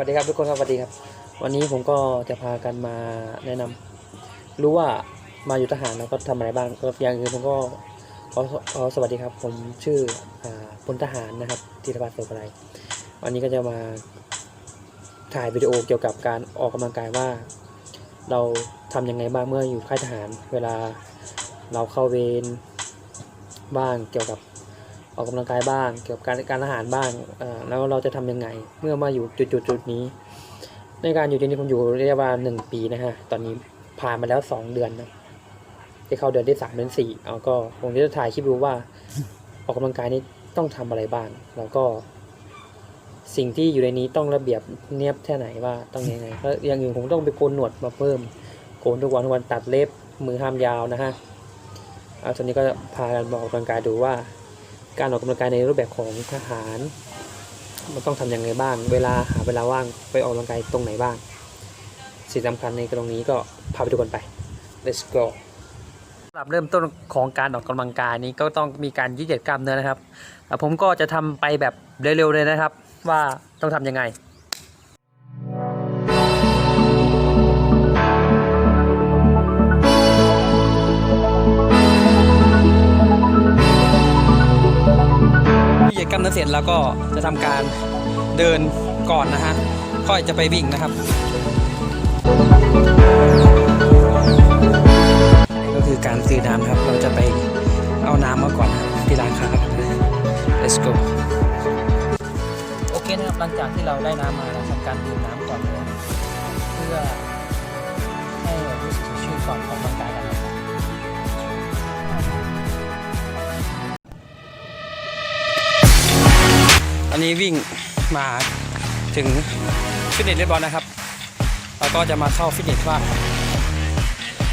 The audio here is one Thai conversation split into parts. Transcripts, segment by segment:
วัสดีครับทุกคนครับสวัสดีครับ วันนี้ผมก็จะพากันมาแนะนำรู้ว่ามาอยู่ทหารแล้วก็ทำอะไรบ้างก็อย่างอื่นผมก็ขอขอสวัสดีครับ ผมชื่ออพลทหารนะครับธีรพัฒน์โสภไรวันนี้ก็จะมาถ่ายวิดีโอเกี่ยวกับการออกกำลังกายว่า เราทำยังไงบ้างเมื่ออยู่ค่ายทหาร เวลาเราเข้าเวรบ้างเกี่ยวกับ ออกกำลังกายบ้าง เกี่ยวกับการการอาหารบ้างแล้วเราจะทำยังไง เมื่อมาอยู่จุดจุดจุดนี้ ในการอยู่ที่นี่ผมอยู่ระยะเวลาหนึ่งปีนะฮะตอนนี้ผ่านมาแล้วสองเดือนนะที่เข้าเดือนที่สามเดือนสี่เอาก็ผมจะถ่ายคลิปดูว่า ออกกำลังกายนี่ต้องทำอะไรบ้าง แล้วก็ สิ่งที่อยู่ในนี้ต้องระเบียบเนียบแค่ไหนว่าต้องยังไงแล้วอย่างอื่นผมต้องไปโกนหนวดมาเพิ่มโกนทุกวันทุกวันตัดเล็บมือห้ามยาวนะฮะเอาตอนนี้ก็พากันมาออกกำลังกายดูว่า การออกกำลังกายในรูปแบบของทหาร มันต้องทำยังไงบ้าง เวลาหาเวลาว่างไปออกกำลังกายตรงไหนบ้าง สิ่งสำคัญในตรงนี้ก็พาไปดูกันไป let's go สำหรับเริ่มต้นของการออกกำลังกายนี้ก็ต้องมีการยืดเหยียดกล้ามเนื้อนะครับแต่ผมก็จะทำไปแบบเร็วๆเลยนะครับ ว่าต้องทำยังไง มนื้อเสร็จแล้วก็จะทำการเดินก่อนนะฮะค่อยจะไปวิ่งนะครับนี่ก็คือการซื้อน้ำครับเราจะไปเอาน้ำมาก่อนนะที่ร้านค้าครับ let's go โอเคนะครับหลังจากที่เราได้น้ำมาเราทำการดื่มน้ำก่อนเลยเพื่อให้รู้สึกชื่นก่อนออก อันนี้วิ่งมาถึงฟิตเนสเรียบร้อยนะครับเราก็จะมาเข้าฟิตเนสว่า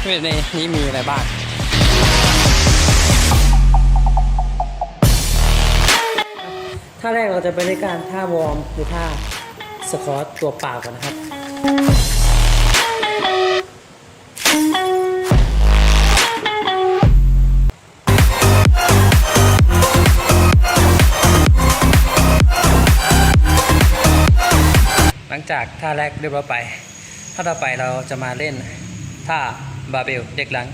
ฟิตเนสในนี้มีอะไรบ้างท่าแรกเราจะไปในการท่าวอร์มหรือท่าสควอตตัวเปล่าก่อนนะครับ จากท่าแรกเรียบร้อยไป ท่าต่อไปเราจะมาเล่นท่าบาเบลเด็กหลัง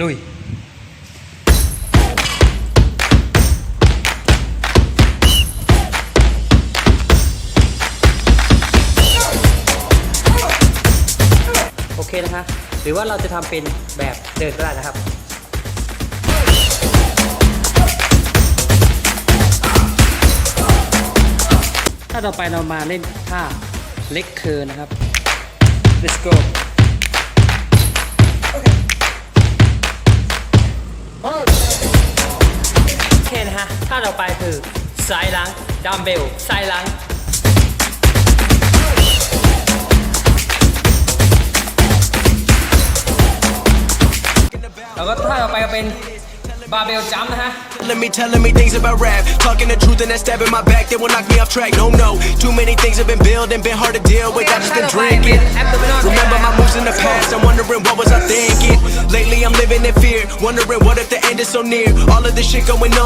ลุยโอเคนะคะหรือว่าเราจะทำเป็นแบบเดินก็ได้นะครับถ้าต่อไปเรามาเล่นท่า เล็กเคิร์นะครับ let's go โอเคนะฮะท่าต่อไปคือสายหลังดัมเบลสายหลังแล้วก็ท่าต่อไปก็เป็น บาร์เบลจัมนะฮะ Telling me, telling me things about rap. Talking the truth and that stab in my back, they will knock me off track. No, no. Too many things have been building, been hard to deal with. I just been drinking. Remember my moves in the past, I'm wondering what was I thinking. Lately I'm living in fear, wondering what if the end is so near. All of this shit going on.